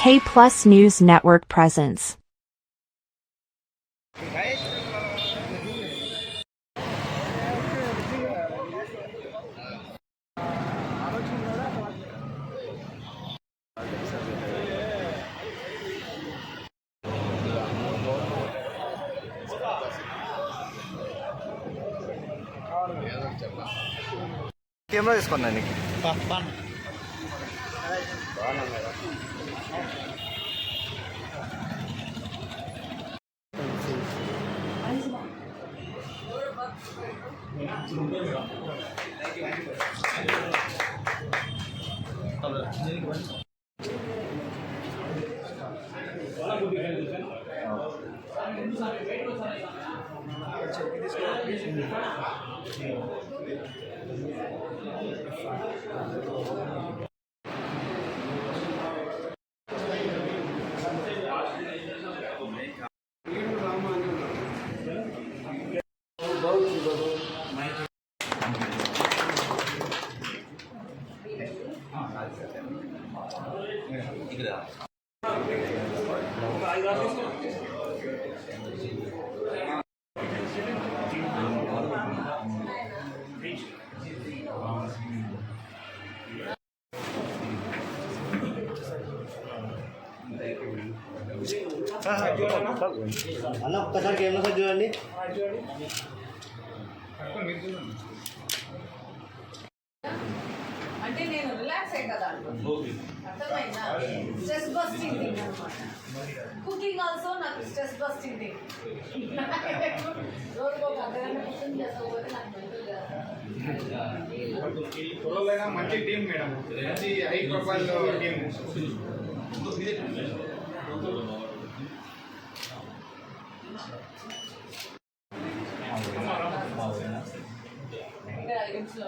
K Plus News Network presents. Camera 多少人买了？哎，二十个。多少个？二十个没了。来几个？来几个？到了，今天过来。啊。啊。అన్న ఒక్కసారి camera sir చూడండి. నేను రిలాక్స్ అయ్యి కదా అర్థమైందా స్ట్రెస్ బస్టింగ్ థింగ్ అనమాట కుకింగ్ ఆల్సో నాకు స్ట్రెస్ బస్టింగ్ థింగ్ రోజుకు ఒక అర్ధగంట కుకింగ్ చేసుకోకపోతే నాకు mental గా కుర్రోళ్ళైనా మంచి టీం మేడం మంచి హై ప్రొఫైల్ టీం ఇక్కడ లిమ్స్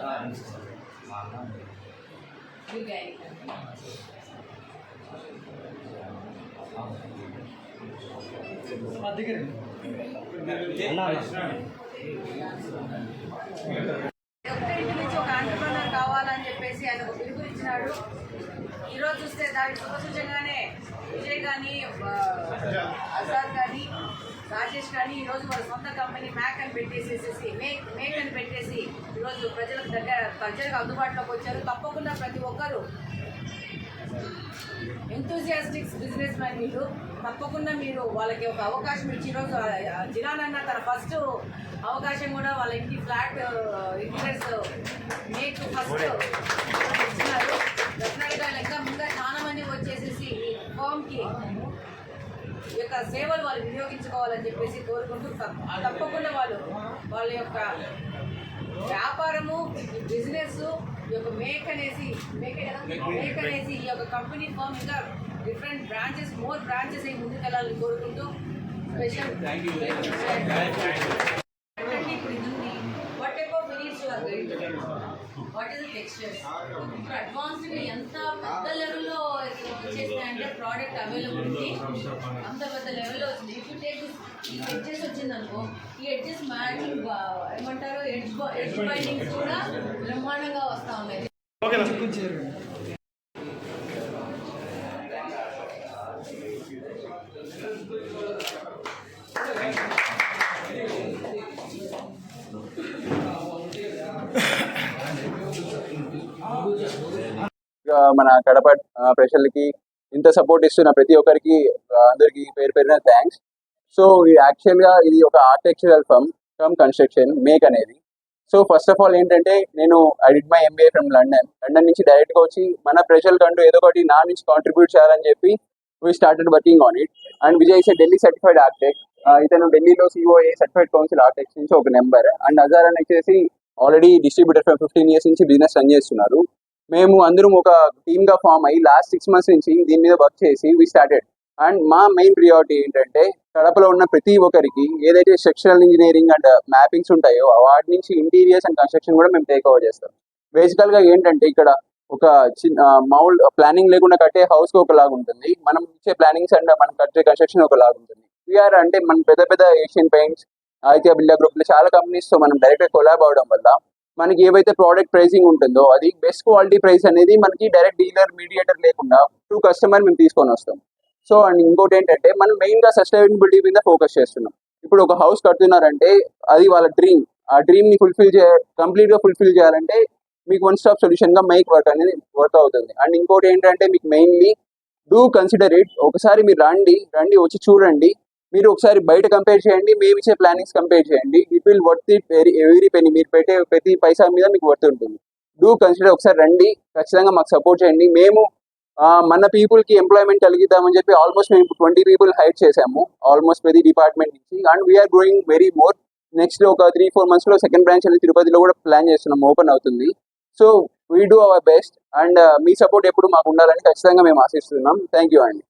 ఒక ఇంటి నుంచి ఒక ఆంటర్ప్రనర్ కావాలని చెప్పేసి ఆయన ఒక పిలుపునిచ్చినాడు. ఈరోజు చూస్తే దానికి శుభసూచంగానే విజయ్ కానీ ఆజాద్ కానీ రాజేష్ కానీ ఈరోజు వాళ్ళ సొంత కంపెనీ మ్యాక్ అని పెట్టేసేసేసి మేక్ మేక్ అని పెట్టేసి ఈరోజు ప్రజలకు దగ్గర ప్రజలకు అందుబాటులోకి వచ్చారు. తప్పకుండా ప్రతి ఒక్కరూ ఎంతూజియాస్టిక్స్ బిజినెస్ మ్యాన్ మీరు. తప్పకుండా మీరు వాళ్ళకి ఒక అవకాశం ఇచ్చి ఈరోజు జిలానన్న తన ఫస్ట్ అవకాశం కూడా వాళ్ళ ఇంటి ఫ్లాట్ ఇంటీరియర్స్ యొక్క సేవలు వాళ్ళు వినియోగించుకోవాలని చెప్పేసి కోరుకుంటూ తప్ప- తప్పకుండా వాళ్ళు వాళ్ళ యొక్క వ్యాపారము ఈ బిజినెస్ ఈ యొక్క మేక్ అనేసి మేక్ మేక్ అనేసి ఈ యొక్క కంపెనీ ఫామ్ ఇంకా డిఫరెంట్ బ్రాంచెస్ మోర్ బ్రాంచెస్ అయి ముందుకెళ్ళాలని కోరుకుంటూ స్పెషల్ ఇప్పుడు ఇది ఉంది what type of finish you are going to textures ఇప్పుడు అడ్వాన్స్డ్ ఎంత పెద్ద లెవెల్లో వచ్చేసినాయంటే ప్రోడక్ట్ అవైలబిలిటీ అంత పెద్ద లెవెల్లో వచ్చింది. ఇఫ్ టేక్ ఈ ఎడ్జెస్ వచ్చింది అనుకో ఈ ఎడ్జెస్ మ్యాచింగ్ ఏమంటారు? ఎడ్జ్ ఎడ్జ్ బైండింగ్స్ కూడా బ్రహ్మాండంగా వస్తూ ఉన్నాయి. ఇంకా మన కడప ప్రజలకి ఇంత సపోర్ట్ ఇస్తున్న ప్రతి ఒక్కరికి అందరికి పేరు పేరున థ్యాంక్స్ సో యాక్చువల్గా ఇది ఒక architectural firm from construction make అనేది. సో ఫస్ట్ ఆఫ్ ఆల్ ఏంటంటే నేను I did my MBA from London London నుంచి డైరెక్ట్గా వచ్చి మన ప్రజలకంటూ ఏదో ఒకటి నా నుంచి కాంట్రిబ్యూట్ చేయాలని చెప్పి we started working on it and Vijay is Delhi certified architect ఇతను ఢిల్లీలో సిఓఏ సర్టిఫైడ్ కౌన్సిల్ ఆర్కిటెక్ట్స్ నుంచి ఒక నెంబర్ అండ్ అజార్ అని వచ్చేసి ఆల్రెడీ డిస్ట్రిబ్యూటర్ ఫిఫ్టీన్ ఇయర్స్ నుంచి బిజినెస్ రన్ చేస్తున్నారు. మేము అందరం ఒక టీమ్గా ఫామ్ అయ్యి లాస్ట్ సిక్స్ మంత్స్ నుంచి దీని మీద వర్క్ చేసి వి స్టార్టెడ్. అండ్ మా మెయిన్ ప్రియారిటీ ఏంటంటే కడపలో ఉన్న ప్రతి ఒక్కరికి ఏదైతే స్ట్రక్చరల్ ఇంజనీరింగ్ అండ్ మ్యాపింగ్స్ ఉంటాయో వాటి నుంచి ఇంటీరియర్స్ అండ్ కన్స్ట్రక్షన్ కూడా మేము టేక్ ఓవర్ చేస్తాం. బేసికల్గా ఏంటంటే ఇక్కడ ఒక చిన్న మౌల్ ప్లానింగ్ లేకుండా కట్టే హౌస్కి ఒకలాగా ఉంటుంది. మనం ఇచ్చే ప్లానింగ్స్ అండ్ మనం కట్టే కన్స్ట్రక్షన్ ఒకలాగా ఉంటుంది. వీఆర్ అంటే మన పెద్ద పెద్ద ఏషియన్ పెయింట్స్ ఆదిత్య బిల్లా గ్రూప్లో చాలా కంపెనీస్తో మనం డైరెక్ట్ కొలాబ్ అవడం వల్ల మనకి ఏవైతే ప్రోడక్ట్ ప్రైసింగ్ ఉంటుందో అది బెస్ట్ క్వాలిటీ ప్రైస్ అనేది మనకి డైరెక్ట్ డీలర్ మీడియేటర్ లేకుండా టు కస్టమర్ మేము తీసుకొని వస్తాం. సో అండ్ ఇంకోటి ఏంటంటే మనం మెయిన్గా సస్టైనబిలిటీ మీద ఫోకస్ చేస్తున్నాం. ఇప్పుడు ఒక హౌస్ కడుతున్నారంటే అది వాళ్ళ డ్రీమ్ ఆ డ్రీమ్ని ఫుల్ఫిల్ చే కంప్లీట్గా ఫుల్ఫిల్ చేయాలంటే మీకు వన్ స్టాప్ సొల్యూషన్గా మైక్ వర్క్ అనేది వర్క్ అవుతుంది. అండ్ ఇంకోటి ఏంటంటే మీకు మెయిన్లీ డూ కన్సిడర్ ఇట్ ఒకసారి మీరు రండి రండి వచ్చి చూడండి. మీరు ఒకసారి బయట కంపేర్ చేయండి మేము ఇచ్చే ప్లానింగ్స్ కంపేర్ చేయండి. It will worth it very every penny మీరు పెట్టే ప్రతి పైసా మీద మీకు వర్త్ ఉంటుంది. డూ కన్సిడర్ ఒకసారి రండి. ఖచ్చితంగా మాకు సపోర్ట్ చేయండి. మేము మన పీపుల్కి ఎంప్లాయ్మెంట్ కలిగిద్దామని చెప్పి ఆల్మోస్ట్ మేము ట్వంటీ పీపుల్ హైర్ చేసాము ఆల్మోస్ట్ ప్రతి డిపార్ట్మెంట్ నుంచి. And we are growing very more next ఒక త్రీ ఫోర్ మంత్స్లో సెకండ్ బ్రాంచ్ అనేది తిరుపతిలో కూడా ప్లాన్ చేస్తున్నాం. ఓపెన్ అవుతుంది. So we do our best and me support ఎప్పుడు మాకు ఉండాలని ఖచ్చితంగా మేము ఆశిస్తున్నాం. థ్యాంక్ యూ అండి